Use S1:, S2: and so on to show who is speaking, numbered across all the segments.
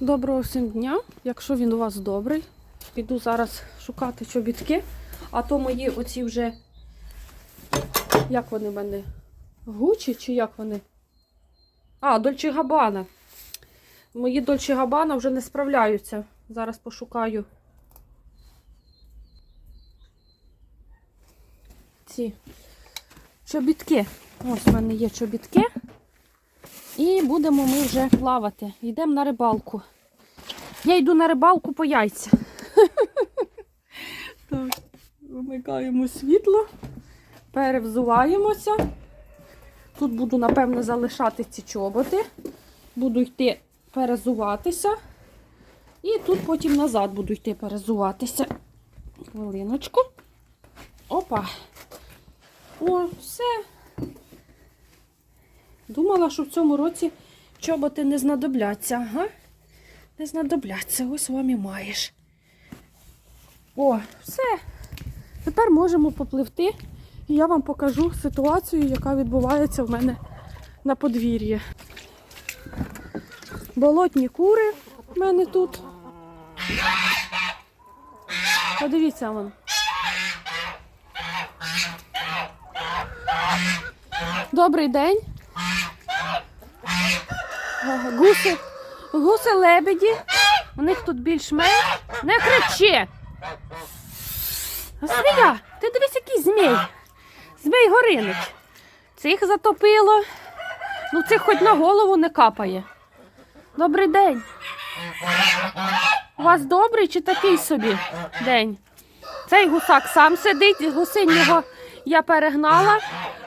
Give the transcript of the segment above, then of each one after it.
S1: Доброго всім дня. Якщо він у вас добрий, піду зараз шукати чобітки. А то мої оці вже, як вони в мене? Гучі чи як вони? А, Дольче Габана. Мої Дольче Габана вже не справляються. Зараз пошукаю ці чобітки. Ось в мене є чобітки. І будемо ми вже плавати. Йдемо на рибалку. Я йду на рибалку по яйця. Так, вимикаємо світло, перевзуваємося. Тут буду, напевно, залишати ці чоботи. Буду йти перезуватися. І тут потім назад буду йти перезуватися. Хвилиночку. Опа. О, все. Думала, що в цьому році чоботи не знадобляться. Ага. Не знадобляться. Ось вам і маєш. О, все. Тепер можемо попливти. І я вам покажу ситуацію, яка відбувається в мене на подвір'ї. Болотні кури в мене тут. Подивіться вон. Добрий день. Гуси, гуси лебеді. У них тут більш-менш. Не кричи! Свія, ти дивись, який змій. Змій горинич. Цих затопило. Ну, цих хоч на голову не капає. Добрий день. У вас добрий чи такий собі день? Цей гусак сам сидить, гусинього я перегнала,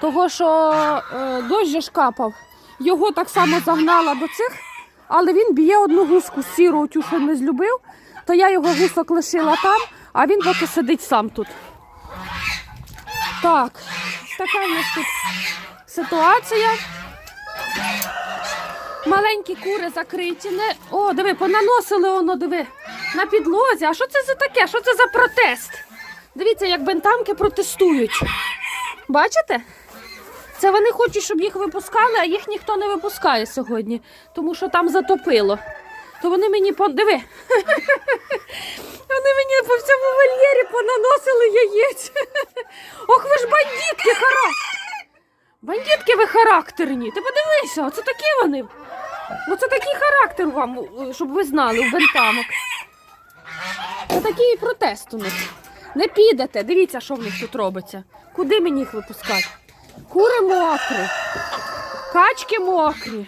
S1: того що е, дощ ж капав. Його так само загнала до цих, але він б'є одну гуску сіру, тю, що не злюбив, то я його гусок лишила там, а він поки сидить сам тут. Так, така в нас тут ситуація. Маленькі кури закриті. Не... О, диви, понаносили воно, диви, на підлозі. А що це за таке? Що це за протест? Дивіться, як бентамки протестують. Бачите? Це вони хочуть, щоб їх випускали, а їх ніхто не випускає сьогодні, тому що там затопило. То вони мені по. Диви. Вони мені по всьому вольєрі понаносили яєць. Ох, ви ж бандитки хара. Бандитки ви характерні. Ти подивися, оце такі вони. Ну це такий характер вам, щоб ви знали, у бентамок. Це такий протест у них. Не підете, дивіться, що в них тут робиться. Куди мені їх випускати? Кури мокрі, качки мокрі,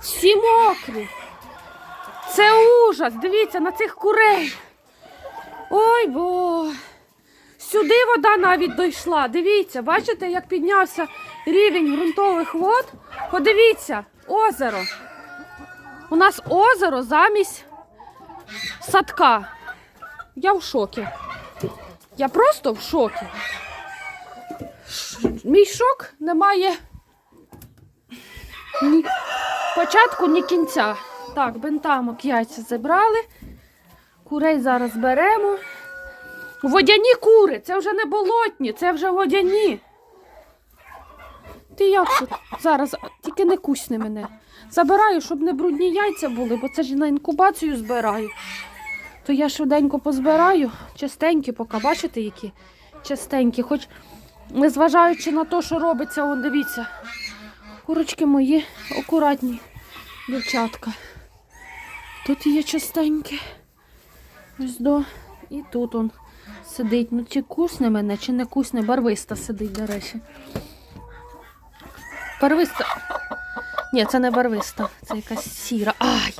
S1: всі мокрі. Це ужас. Дивіться на цих курей. Ой бо. Сюди вода навіть дійшла. Дивіться, бачите, як піднявся рівень ґрунтових вод. Подивіться, озеро. У нас озеро замість садка. Я в шокі. Я просто в шокі. Мій шок не має ні початку, ні кінця. Так, бентамок яйця забрали. Курей зараз беремо. Водяні кури, це вже не болотні, це вже водяні. Ти як тут? Зараз, тільки не кусни мене. Забираю, щоб не брудні яйця були, бо це ж на інкубацію збираю. То я швиденько позбираю, частенькі, поки бачите, які частенькі. Хоч незважаючи на те, що робиться, он дивіться. Курочки мої акуратні, дівчатка. Тут є частенькі. Ось до. І тут он сидить. Ну чи кусне мене, чи не кусне, барвиста сидить, до речі. Барвиста. Ні, це не барвиста, це якась сіра. Ай!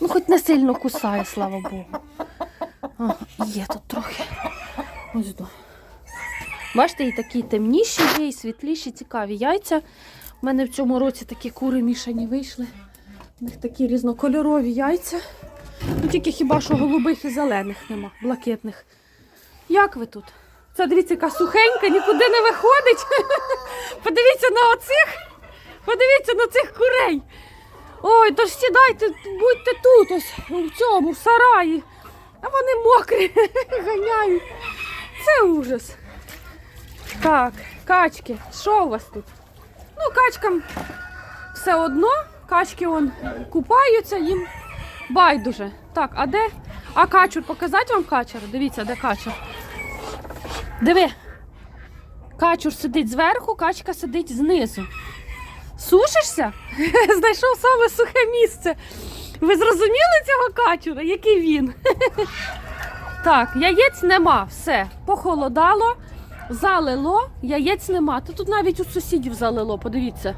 S1: Ну хоч не сильно кусає, слава Богу. А, є тут трохи. Ось до. Бачите, і такі темніші є, і світліші, цікаві яйця. У мене в цьому році такі кури мішані вийшли. У них такі різнокольорові яйця. Ну, тільки хіба що голубих і зелених нема, блакитних. Як ви тут? Це дивіться, яка сухенька, нікуди не виходить. Подивіться на оцих. Подивіться на цих курей. Ой, то ж сідайте, будьте тут, ось у цьому, в сараї. А вони мокрі, ганяють. Це ужас. Так, качки, що у вас тут? Ну, качкам все одно, качки он купаються, їм Байдуже. Так, а де? А качур, показати вам качур? Дивіться, де качур. Диви. Качур сидить зверху, качка сидить знизу. Сушишся? Знайшов саме сухе місце. Ви зрозуміли цього качура? Який він? Так, яєць нема, все. Похолодало, залило, яєць нема. Та тут навіть у сусідів залило, подивіться.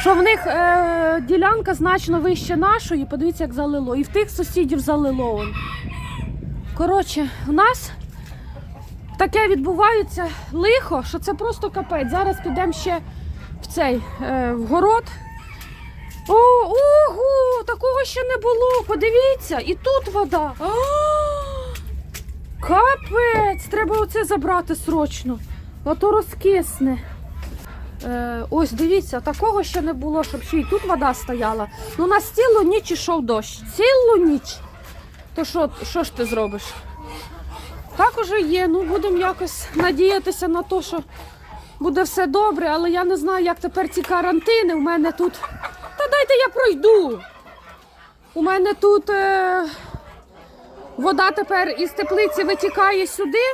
S1: Що в них е, ділянка значно вище нашої, подивіться, як залило. І в тих сусідів залило. Коротше, у нас таке відбувається лихо, що це просто капець. Зараз підемо ще в цей е, в город. О, ого, такого ще не було. Подивіться, і тут вода. А, капець! Треба оце забрати срочно. А то розкисне. Е, ось дивіться, такого ще не було, щоб ще й тут вода стояла. Ну на цілу ніч ішов дощ. Цілу ніч. То що, що ж ти зробиш? Так уже є. Ну будемо якось надіятися на те, що буде все добре, але я не знаю, як тепер ці карантини. У мене тут. Та дайте я пройду. У мене тут е... вода тепер із теплиці витікає сюди.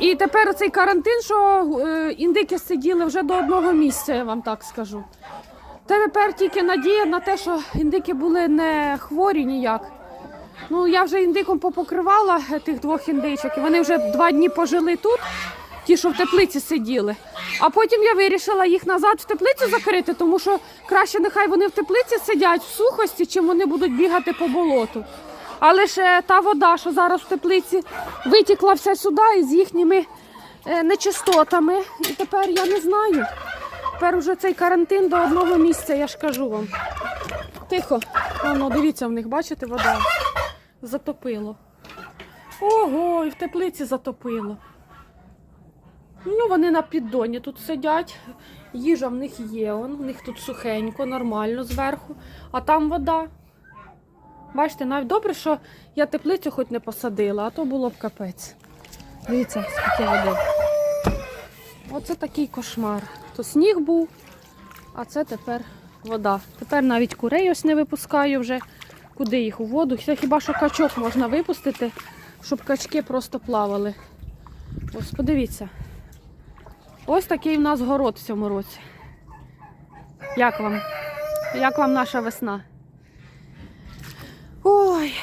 S1: І тепер цей карантин, що е, індики сиділи вже до одного місця, я вам так скажу. Та тепер тільки надія на те, що індики були не хворі ніяк. Ну, я вже індиком попокривала тих двох індичок, і вони вже два дні пожили тут, ті, що в теплиці сиділи. А потім я вирішила їх назад в теплицю закрити, тому що краще нехай вони в теплиці сидять в сухості, чим вони будуть бігати по болоту. Але ж е, та вода, що зараз в теплиці, витікла вся сюди із їхніми е, нечистотами. І тепер я не знаю. Тепер уже цей карантин до одного місця, я ж кажу вам. Тихо. Воно, дивіться, в них, бачите, вода затопило. Ого, і в теплиці затопило. Ну, вони на піддоні тут сидять. Їжа в них є, он, в них тут сухенько, нормально зверху, а там вода. Бачите, навіть добре, що я теплицю хоч не посадила, а то було б капець. Дивіться, скільки води. Оце такий кошмар. То сніг був, а це тепер вода. Тепер навіть курей ось не випускаю вже. Куди їх у воду? Хіба що качок можна випустити, щоб качки просто плавали. Ось подивіться. Ось такий в нас город в цьому році. Як вам? Як вам наша весна? Ой,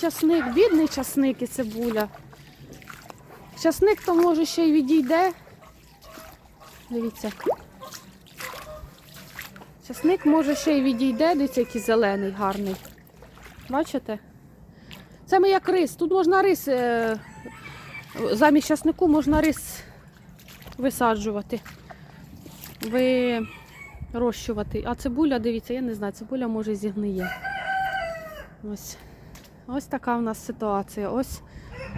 S1: часник, бідний часник і цибуля. Часник то може ще й відійде. Дивіться. Часник може ще й відійде, дивіться, який зелений, гарний. Бачите? Це ми як рис. Тут можна рис, е, замість часнику можна рис висаджувати, вирощувати. А цибуля, дивіться, я не знаю, цибуля може зігниє. Ось. Ось така в нас ситуація. Ось,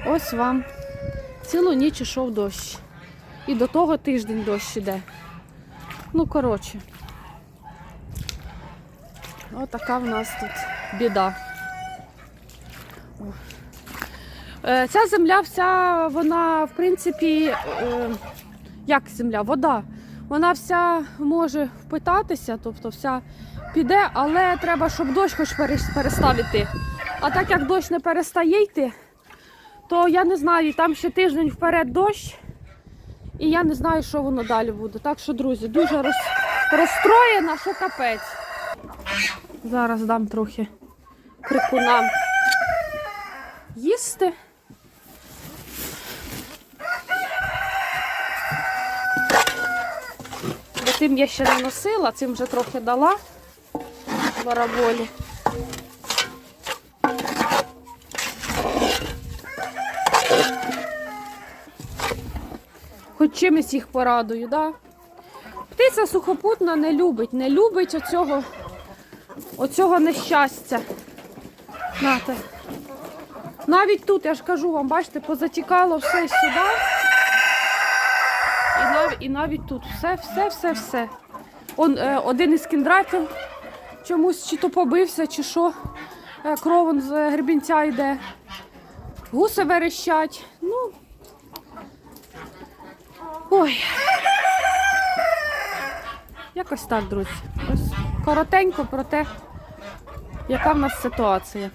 S1: ось вам цілу ніч ішов дощ. І до того тиждень дощ іде. Ну, коротше. Отака в нас тут біда. Е, Ця земля вся, вона, в принципі, е, як земля, вода. Вона вся може впитатися, тобто вся піде, але треба, щоб дощ хоч перес- перестав іти. А так як дощ не перестає йти, то я не знаю, там ще тиждень вперед дощ, і я не знаю, що воно далі буде. Так що, друзі, дуже роз... розстроєна, що капець. Зараз дам трохи крикунам їсти. Тим я ще не носила, цим вже трохи дала бараболі. Хоч чимось їх порадую, да? Птиця сухопутна не любить, не любить оцього, оцього нещастя. Нате. Навіть тут, я ж кажу вам, бачите, позатікало все сюди. І навіть, і навіть тут все, все, все, все. Он, е, один із кіндратів чомусь чи то побився, чи що. Е, кров з гребінця йде. Гуси верещать. Ну. Ой. Якось так, друзі. Ось коротенько, проте яка в нас ситуація.